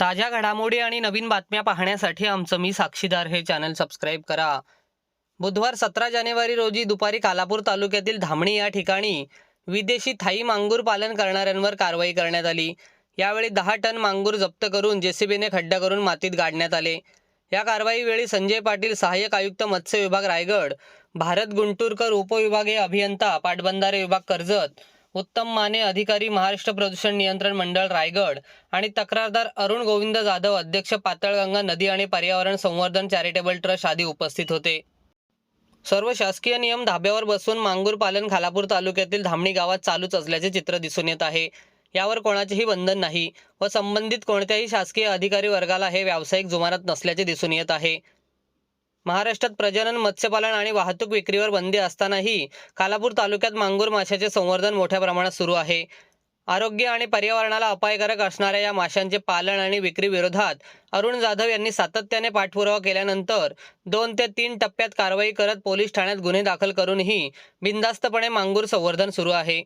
ताज्या घडामोडी आणि नवीन बातम्या पाहण्यासाठी आमचं मी साक्षीदार हे चॅनल सबस्क्राईब करा. बुधवार सतरा जानेवारी रोजी दुपारी कालापूर तालुक्यातील धामणी या ठिकाणी विदेशी थाई मांगूर पालन करणाऱ्यांवर कारवाई करण्यात आली. यावेळी दहा टन मांगूर जप्त करून जेसीबीने खड्डा करून मातीत गाडण्यात आले. या कारवाईवेळी संजय पाटील सहाय्यक आयुक्त मत्स्य विभाग रायगड भारत गुंटूरकर उपविभागीय अभियंता पाटबंधारे विभाग कर्जत उत्तम माने अधिकारी महाराष्ट्र प्रदूषण नियंत्रण मंडळ रायगड आणि तक्रारदार अरुण गोविंद जाधव अध्यक्ष पातळगंगा नदी आणि पर्यावरण संवर्धन चॅरिटेबल ट्रस्ट आदी उपस्थित होते. सर्व शासकीय नियम धाब्यावर बसून मांगूर पालन खालापूर तालुक्यातील धामणी गावात चालूच असल्याचे चित्र दिसून येत आहे. यावर कोणाचेही बंधन नाही व संबंधित कोणत्याही शासकीय अधिकारी वर्गाला हे व्यावसायिक जुमानत नसल्याचे दिसून येत आहे. महाराष्ट्रात प्रजनन मत्स्यपालन आणि वाहतूक विक्रीवर बंदी असतानाही कालापूर तालुक्यात मांगूर माशाचे संवर्धन मोठ्या प्रमाणात सुरू आहे. आरोग्य आणि पर्यावरणाला अपायकारक असणाऱ्या या माशांचे पालन आणि विक्री विरोधात अरुण जाधव यांनी सातत्याने पाठपुरावा केल्यानंतर दोन ते तीन टप्प्यात कारवाई करत पोलीस ठाण्यात गुन्हे दाखल करूनही बिनधास्तपणे मांगूर संवर्धन सुरू आहे.